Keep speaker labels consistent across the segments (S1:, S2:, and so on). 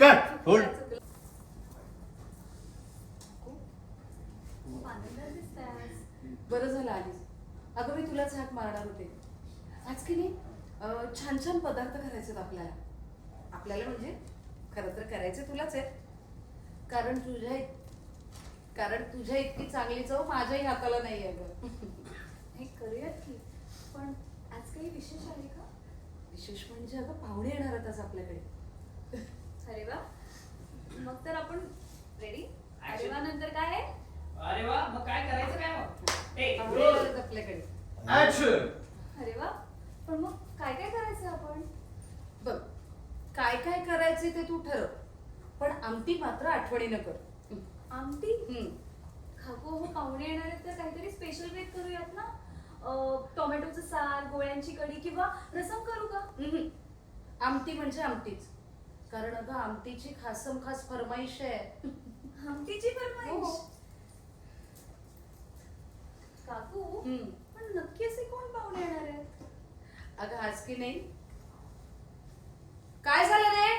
S1: Cut hold.
S2: बरं झालं आलीस. अगं मी तुलाच हाक मारणार होते. आज की नाही अं, छान छान पदार्थ करायचे आहेत आपल्याला. आपल्याला म्हणजे खरं तर करायचे तुलाच आहेत. कारण तुझ्या इत- कारण तुझ्या इतकी चांगली चव माझ्याही हाताला नाही आहे गं
S3: हे करूयात की. पण आज काही विशेष आहे का?
S2: विशेष म्हणजे अगं पाहुणे येणार आहेत आज आपल्याकडे.
S3: अरे वा. मग तर आपण रेडी अरे वा नंतर काय आहे?
S4: अरे वा मग काय करायचं काय मग? ए,
S2: आपल्याकडे
S1: ऍक्शन
S3: अरे वा. पण मग काय काय करायचं आपण?
S2: बघ काय काय करायचे ते तू ठरव. पण आमटी मात्र आठवणीनं कर.
S3: आमटी?
S2: हम्म.
S3: खाको हो पाहुणे येणार आहेत तर काहीतरी स्पेशल बेत करूयात ना? अं, टोमॅटोचं सार गोळ्यांची कढी किंवा रसम करू का.
S2: आमटी म्हणजे आमटीच. कारण अगं आमटीची खासम खास फरमाईश आहे.
S3: आमटीची फरमाईश?
S2: हो.
S3: काकू
S2: हम्म.
S3: पण नक्की असे कोण पाहुणे येणार आहेत?
S2: अगं आज की नाही? काय झालं रे?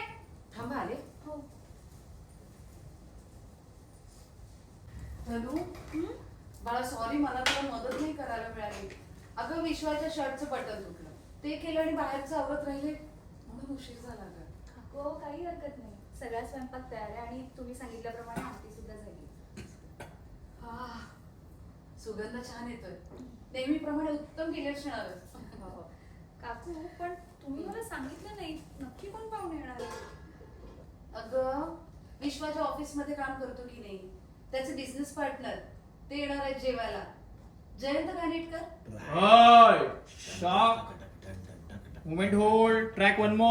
S2: थांबा आले.
S3: हो.
S2: धनू बाळा सॉरी मला तुला मदत नाही करायला मिळाली. अगं विश्वाच्या शर्टचं बटन तुटलं ते केलं आणि बाहेरचं आवरत राहिले. म्हणून उशीर झाला
S3: काकू काही हरकत नाही. सगळा स्वयंपाक तयार आहे आणि तुम्ही सांगितल्याप्रमाणे आमटी सुद्धा झाली.
S2: हा सुगंध छान येतोय. नेहमीप्रमाणे उत्तम केली असणार
S3: हो. काकू पण तुम्ही मला सांगितलं नाही. नक्की कोण पाहुणे येणार आहे?
S2: अगं विश्वाच्या ऑफिसमध्ये काम करतो की नाही? त्याचे बिझनेस पार्टनर ते येणार आहेत जेवायला. जयंत कानेटकर
S4: ओय shock moment hold track one मो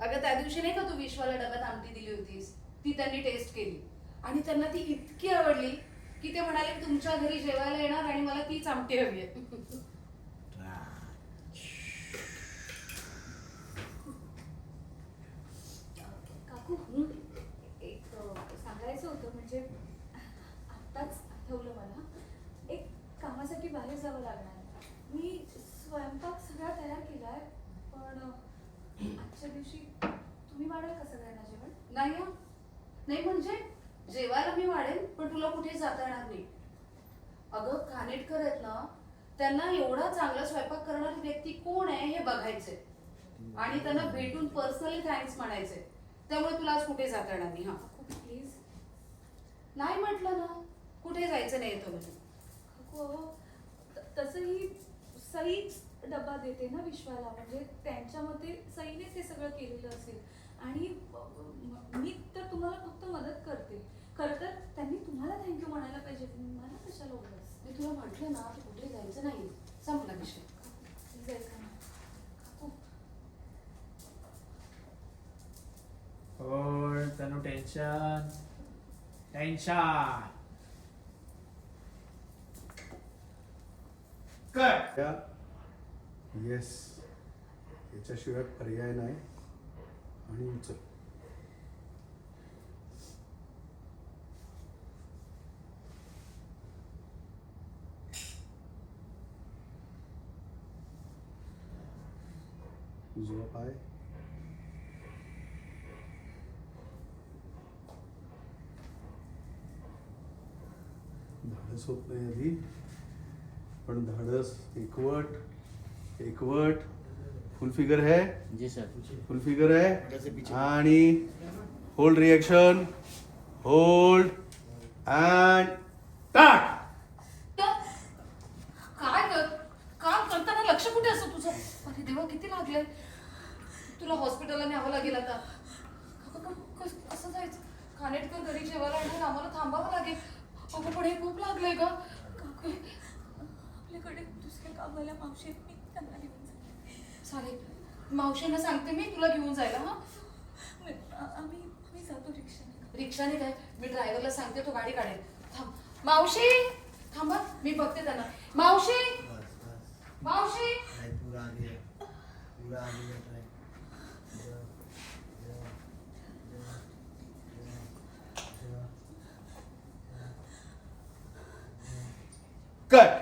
S2: अगं त्या दिवशी नाही का तू विश्वाला डब्यात आमटी दिली होतीस? ती त्यांनी टेस्ट केली. आणि त्यांना ती इतकी आवडली की ते म्हणाले की तुमच्या घरी जेवायला येणार आणि मला तीच आमटी हवी आहे.
S3: काकू एक सांगायचं होतं म्हणजे आत्ताच आठवलं मला. एक कामासाठी बाहेर जावं लागणार. मी स्वयंपाक सगळा तयार केलाय पण आजच्या दिवशी तुम्ही वाढाल का सगळ्यांना जेवण?
S2: नाही हं. नाही म्हणजे जेवायला मी वाढेन पण तुला कुठे जाता येणार नाही. अगं कानेटकर आहेत ना त्यांना एवढा चांगला स्वयंपाक करणारी व्यक्ती कोण आहे हे बघायचंय. आणि त्यांना भेटून पर्सनली थँक्स म्हणायचे त्यामुळे तुला आज कुठे जाता येणार नाही हा.
S3: काकू प्लीज
S2: नाही म्हटलं ना. कुठे जायचं नाही म्हणजे.
S3: काकू अहो, त- तसंही सईच डबा देते ना विश्वाला म्हणजे त्यांच्या मते सईनेच हे सगळं केलेलं असेल. आणि म- तर तुम्हाला फक्त मदत करते. खरं तर त्यांनी तुम्हाला थँक्यू म्हणायला पाहिजे. मला कशाला उगाच?
S2: मी तुला म्हटलं ना की कुठे जायचं नाही संपला विषय.
S3: ऐका ना
S4: hold Tanu tension tension
S1: cut
S5: yes याच्याशिवाय पर्याय नाही. आणि उचल. उजवा पाय. धाडस होत नाही आधी. पण धाडस एकवट. एकवट फुल फिगर है?
S1: जी सर।
S5: फुल फिगर
S1: से
S5: है
S1: पीछे।
S5: आणि होल्ड रिएक्शन होल्ड अँड टाक
S2: काय कर काम करताना लक्ष कुठे असतं तुझं? अरे देवा किती लागलंय. तुला हॉस्पिटलला न्यावं लागेल आता. अगं, क- कस- कसं जायचं? खानेटकर घरी जेवायला आणून आम्हाला थांबावं लागेल. अगं पण हे खूप लागलंय का
S3: आपल्याकडे दुसऱ्या कामाला मावशी आहेत, मी त्यांना घेऊन जाते
S2: चालेल मावशींना सांगते मी तुला घेऊन जायला हा?
S3: आम्ही आम्ही जातो रिक्षाने
S2: रिक्षाने काय मी ड्रायव्हरला सांगते तो गाडी काढेल. थांब. मावशी! थांबा मी बघते त्यांना. मावशी! मावशी!
S5: कट